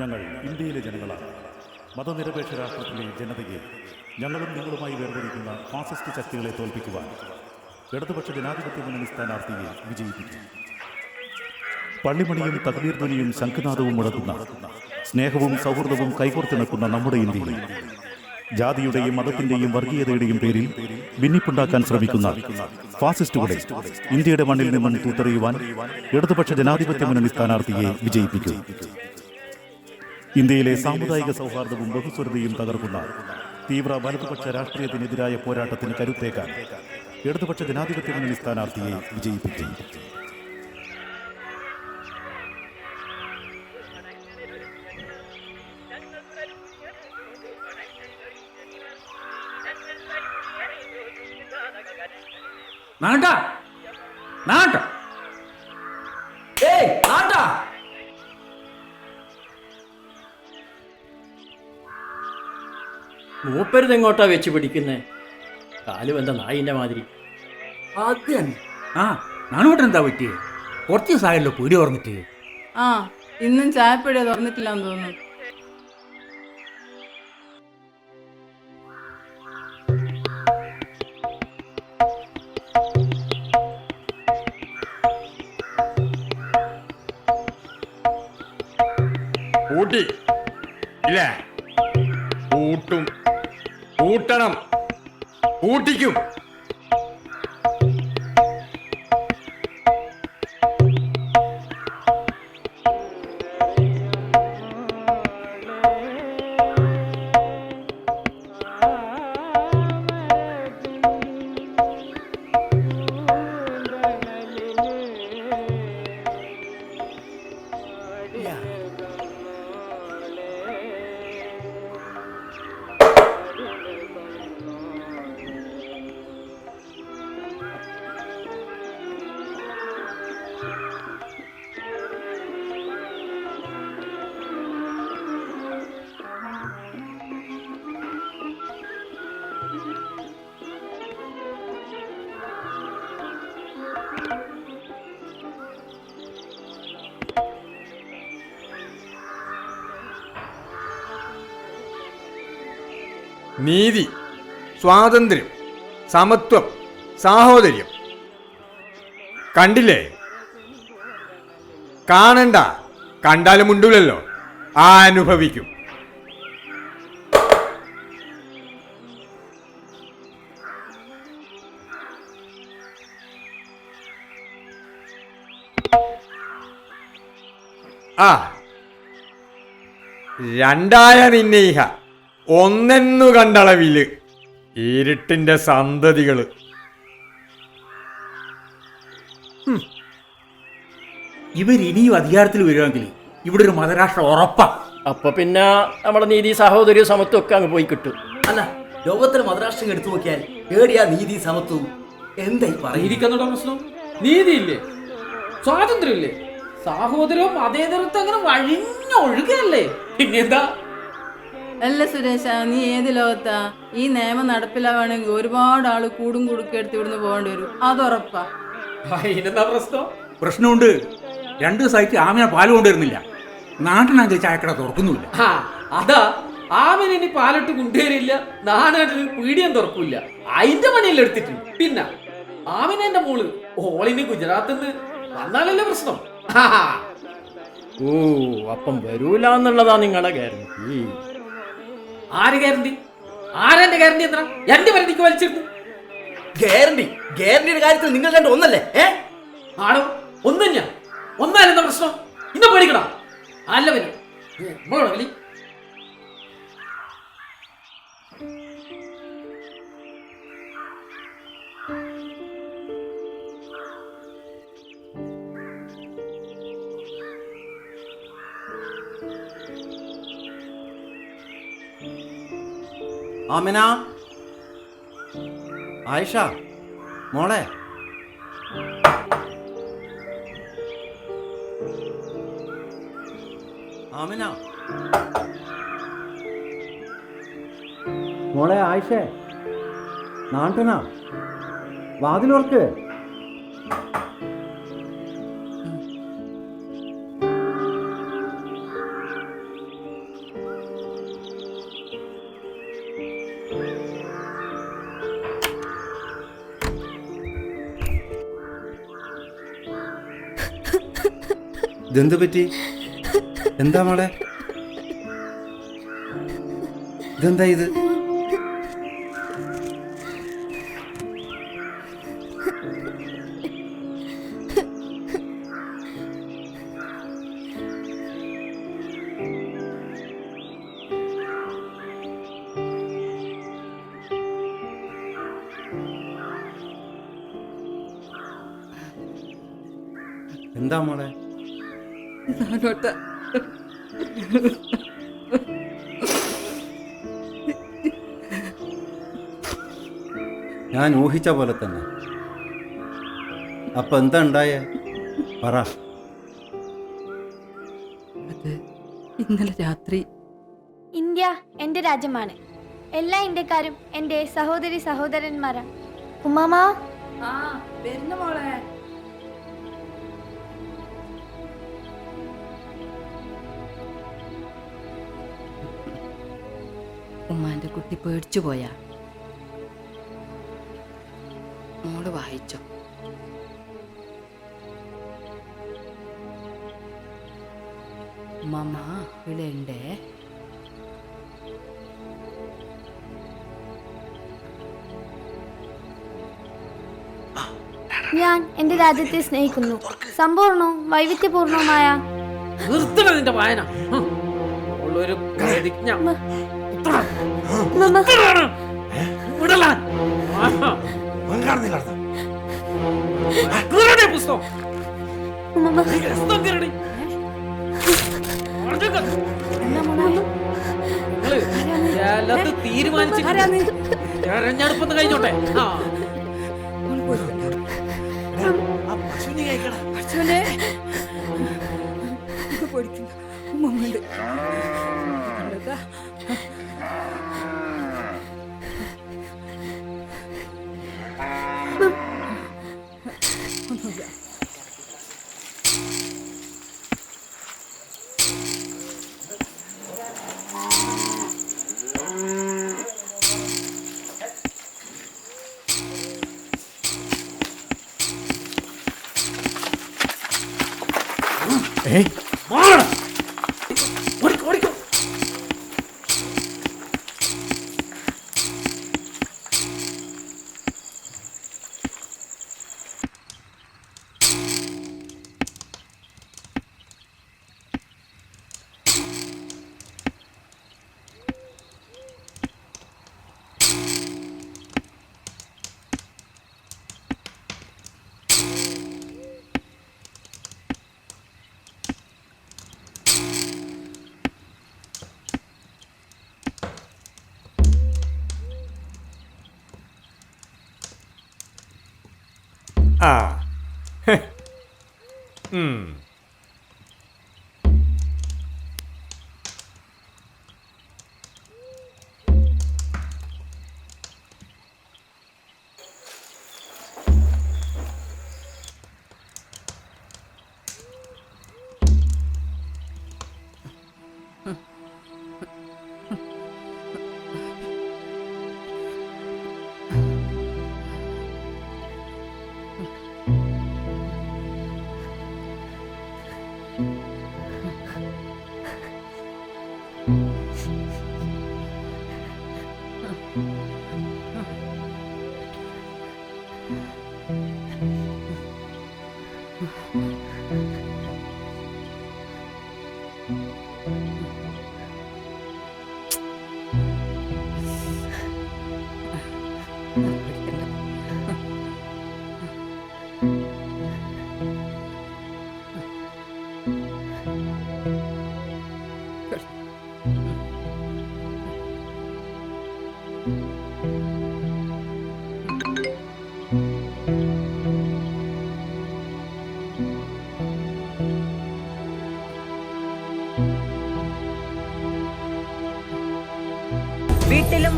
ഞങ്ങൾ ഇന്ത്യയിലെ ജനങ്ങളാണ്. മതനിരപേക്ഷ രാഷ്ട്രത്തിലെ ജനതയെ ഞങ്ങളും നിങ്ങളുമായി വേർതിരിക്കുന്ന ഫാസിസ്റ്റ് ശക്തികളെ തോൽപ്പിക്കുവാൻ ഇടതുപക്ഷ ജനാധിപത്യ മുന്നണി സ്ഥാനാർത്ഥിയെ വിജയിപ്പിച്ചു. പള്ളിമണിയും തകവീർ ധ്വനിയും ശംഖുനാഥവും മുഴക്കുന്ന സ്നേഹവും സൗഹൃദവും കൈകോർത്തിണക്കുന്ന നമ്മുടെ ഇന്ത്യയിൽ ജാതിയുടെയും മതത്തിന്റെയും വർഗീയതയുടെയും പേരിൽ ഭിന്നിപ്പുണ്ടാക്കാൻ ശ്രമിക്കുന്ന ഫാസിസ്റ്റുകളെ ഇന്ത്യയുടെ മണ്ണിൽ നിന്നും തൂത്തെറിയുവാൻ ഇടതുപക്ഷ ജനാധിപത്യ മുന്നണി സ്ഥാനാർത്ഥിയെ വിജയിപ്പിക്കും. ഇന്ത്യയിലെ സാമുദായിക സൗഹാർദ്ദവും ബഹുസ്വരതയും തകർക്കുന്ന തീവ്ര വലതുപക്ഷ രാഷ്ട്രീയത്തിനെതിരായ പോരാട്ടത്തിന് കരുത്തേക്കാൻ ഇടതുപക്ഷ ജനാധിപത്യ മുന്നണി സ്ഥാനാർത്ഥിയെ വിജയിപ്പിച്ചു. നാട്ട നാട്ട. മൂപ്പരുത് എങ്ങോട്ടാ വെച്ച് പിടിക്കുന്നേ? കാലും എന്താ നായിന്റെ മാതിരി? ആ എന്താ പറ്റിയേ? കുറച്ച് ദിവസമായല്ലോ പീടി ഓർന്നിട്ട് ആ ഇന്നും ചായപ്പടി ഓർന്നിട്ടില്ലാന്ന് തോന്നുന്നു. പൂട്ടി ഇല്ലേ? പൂട്ടും പൂട്ടണം പൂട്ടിക്കും നീതി സ്വാതന്ത്ര്യം സമത്വം സാഹോദര്യം. കണ്ടില്ലേ? കാണണ്ട. കണ്ടാലും ഉണ്ടല്ലോ ആ അനുഭവിക്കും. ആ. രണ്ടായ നിന്നേഹ ഒന്നെന്നു കണ്ടളവിൽ. ഇരുട്ടിന്റെ സന്തതികൾ. ഇവരിനിയും അധികാരത്തിൽ വരുമെങ്കിൽ ഇവിടെ ഒരു മതരാഷ്ട്രം ഉറപ്പാ. അപ്പൊ പിന്നെ നമ്മുടെ നീതി സഹോദരി സമത്വം ഒക്കെ അങ്ങ് പോയി കിട്ടും. അല്ല ലോകത്തിലെ മതരാഷ്ട്രം എടുത്തു നോക്കിയാൽ ഏടിയാ നീതി സമത്വവും. എന്തായി പറയും? നീതിക്കെന്നുള്ള പ്രശ്നം? നീതിയില്ലേ? സ്വാതന്ത്ര്യമില്ലേ? സാഹോദര്യവും അതേതരത്തും അങ്ങനെ വഴിഞ്ഞൊഴുകയല്ലേ പിന്നെന്താ? അല്ല സുരേഷ നീ ഏത് ലോകത്താ? ഈ നിയമം നടപ്പിലാവാണെങ്കിൽ ഒരുപാട് ആൾ കൂടും കുടുക്കും എടുത്ത് ഇവിടുന്ന് പോകേണ്ടി വരും. അതുറപ്പാ. അതിനെന്താ പ്രശ്നം? പ്രശ്നമുണ്ട്. രണ്ട് ദിവസമായിട്ട് ആമിനെ പാൽ കൊണ്ടുവരുന്നില്ല. നാട്ടിനകത്ത് ചായക്കട തുറക്കുന്നുമില്ല. ആ അതാ. ആമിന് ഇനി പാലിട്ട് കൊണ്ടുവരില്ല. നാടിന് പീഡിയം തുറക്കൂല അതിന്റെ പണിയെല്ലാം എടുത്തിട്ടുണ്ട് പിന്നെ ആമിനെന്റെ എന്റെ മോൾ ഓളിന് ഗുജറാത്തിൽ നിന്ന് വന്നാലല്ലേ പ്രശ്നം? ഓ അപ്പം വരൂല എന്നുള്ളതാ നിങ്ങളുടെ ഗ്യാരണ്ടി ആര് ഗ്യാരണ്ടി ആരെന്റെ ഗ്യാരണ്ടി എത്ര? എന്റെ പരിധിക്ക് വലിച്ചിരുന്നു ഗ്യാരണ്ടി ഗ്യാരണ്ടിയുടെ കാര്യത്തിൽ നിങ്ങൾ രണ്ട് ഒന്നല്ലേ? ഏ? ആണോ? ഒന്നും ഞാൻ ഒന്നാലെന്താ പ്രശ്നം? ഇന്ന് പേടിക്കണം അല്ല പിന്നെ. നമ്മളോട് കളി ആമിന. ആയിഷ മോളെ. ആമിന. മോളെ ആയിഷേ നാട്ടനാ. വാതിലോർക്ക് ഇതെന്ത് പറ്റി? എന്താ മോളെ? ഇതെന്താ ഇത്? ഞാൻ ഊഹിച്ച പോലെ തന്നെ. അപ്പൊ എന്താ ഉണ്ടായ? പറ. അത് ഇന്നലെ രാത്രി. ഇന്ത്യ എന്റെ രാജ്യമാണ്. എല്ലാ ഇന്ത്യക്കാരും എന്റെ സഹോദരി സഹോദരന്മാരാണ്. ഉമ്മാമാ. ആ വരുന്ന ഉമ്മാന്റെ കുട്ടി പേടിച്ചു പോയാ. മോൾ വായിച്ചോ. മമ ഇവിടെ ഉണ്ടേ ഞാൻ എന്റെ രാജ്യത്തെ സ്നേഹിക്കുന്നു. സമ്പൂർണവും വൈവിധ്യപൂർണവുമായ നിർത്തണം നിന്റെ വായന. ഉള്ളൊരു പ്രതിജ്ഞ. ഉമ്മ, കഴിഞ്ഞോട്ടെ. കീറടി പുസ്തകം. ഉമ്മ, you ആ ഹെ. ഉം. Mm-hmm.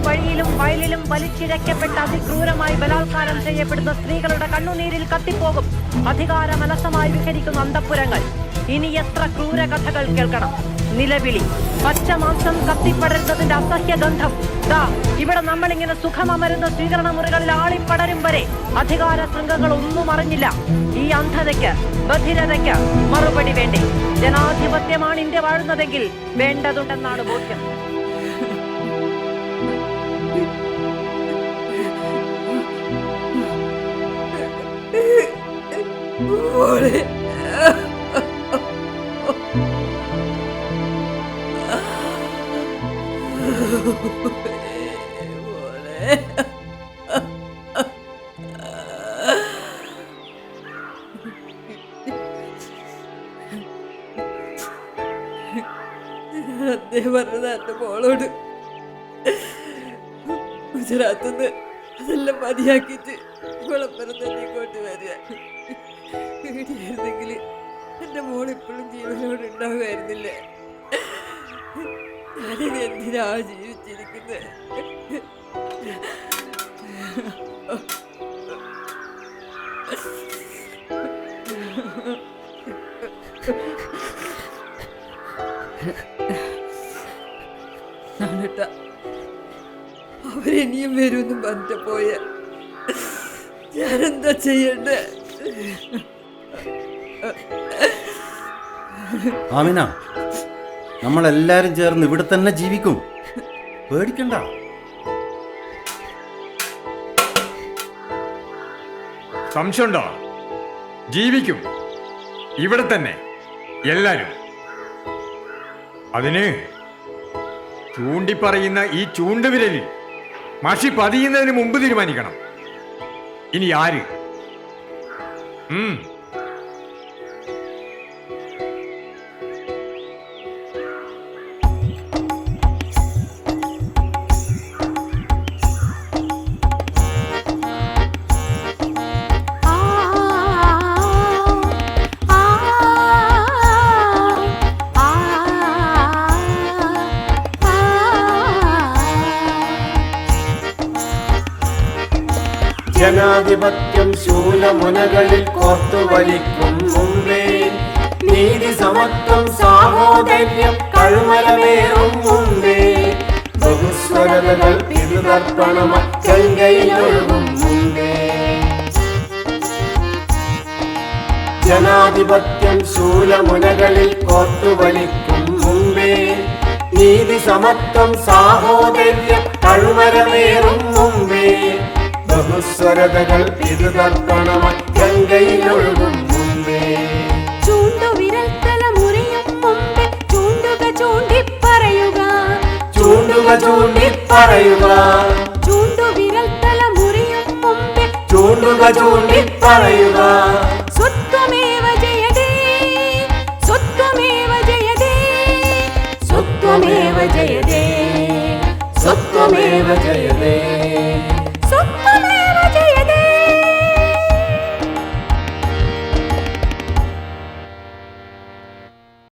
വഴിയിലും വയലിലും വലിച്ചിഴയ്ക്കപ്പെട്ട് അതിക്രൂരമായി ബലാത്കാരം ചെയ്യപ്പെടുന്ന സ്ത്രീകളുടെ കണ്ണുനീരിൽ കത്തിപ്പോകും. അധികാരമലസമായി വിഹരിക്കുന്ന അന്തപ്പുരങ്ങൾ. ഇനി എത്ര ക്രൂര കഥകൾ കേൾക്കണം? നിലവിളി. പച്ചമാംസം കത്തിപ്പടരുന്നതിന്റെ അസഹ്യഗന്ധം. ദാ ഇവിടെ നമ്മളിങ്ങനെ സുഖമമരുന്ന സ്വീകരണ മുറികളിൽ ആളിപ്പടരും വരെ അധികാര ശൃംഖങ്ങൾ ഒന്നും അറിഞ്ഞില്ല. ഈ അന്ധതയ്ക്ക് ബധിരതയ്ക്ക് മറുപടി വേണ്ടേ? ജനാധിപത്യമാണ് ഇന്ത്യ വാഴുന്നതെങ്കിൽ വേണ്ടതുണ്ടെന്നാണ് ബോധ്യം. അതേ പറഞ്ഞത് എന്റെ മോളോട്. ഗുജറാത്തിൽ നിന്ന് അതെല്ലാം മതിയാക്കിയിട്ട് കുളപ്പുറം തന്നെ ഇങ്ങോട്ട് വരിക. വീടിയായിരുന്നെങ്കിൽ എന്റെ മോൾ ഇപ്പോഴും ജീവനോട് ഉണ്ടാകുമായിരുന്നില്ലേ ഞാനിത് എന്തിനാ ജീവിച്ചിരിക്കുന്നത് അവരിനിയും വരുമെന്നും പറഞ്ഞിട്ട് പോയ. ഞാനെന്താ ചെയ്യണ്ടേ? ആമിന നമ്മളെല്ലാരും ചേർന്ന് ഇവിടെ തന്നെ ജീവിക്കും. പേടിക്കണ്ട. സംശയമുണ്ടോ? ജീവിക്കും. ഇവിടെ തന്നെ. എല്ലാരും. അതിന് ചൂണ്ടിപ്പറയുന്ന ഈ ചൂണ്ടുവിരലിൽ മഷി പതിയുന്നതിന് മുമ്പ് തീരുമാനിക്കണം. ഇനി ആര്? ഉം. ജനാധിപത്യം ശൂലമുനകളിൽ കോർത്തുവലിക്കും മുമ്പേ നീതി സമത്വം സാഹോദര്യം കഴുമലമേറും മുമ്പേ ബഹുസ്വരതകൾ പിതൃതർപ്പണമായി ഗംഗയിലൊഴുകും മുമ്പേ ജനാധിപത്യം ശൂലമുനകളിൽ കോർത്തുവലിക്കും മുമ്പേ നീതി സമത്വം സാഹോദര്യം കഴുമരമേറും മുമ്പേ பகுஸ்வரதகள் இதுதான் கணமாய் கங்கை நொழுகும் முன்பே சூண்டு விரல் தல முறையும் முன்பே சூண்டுக சூண்டி பறையுக. சூண்டுக சூண்டி பறையுக. சூண்டு விரல் தல முறையும் முன்பே சூண்டுக சூண்டி பறையுக. சொத்துமேவ ஜெயதே சொத்துமேவ ஜெயதே சொத்துமேவ ஜெயதே சொத்துமேவ ஜெயதே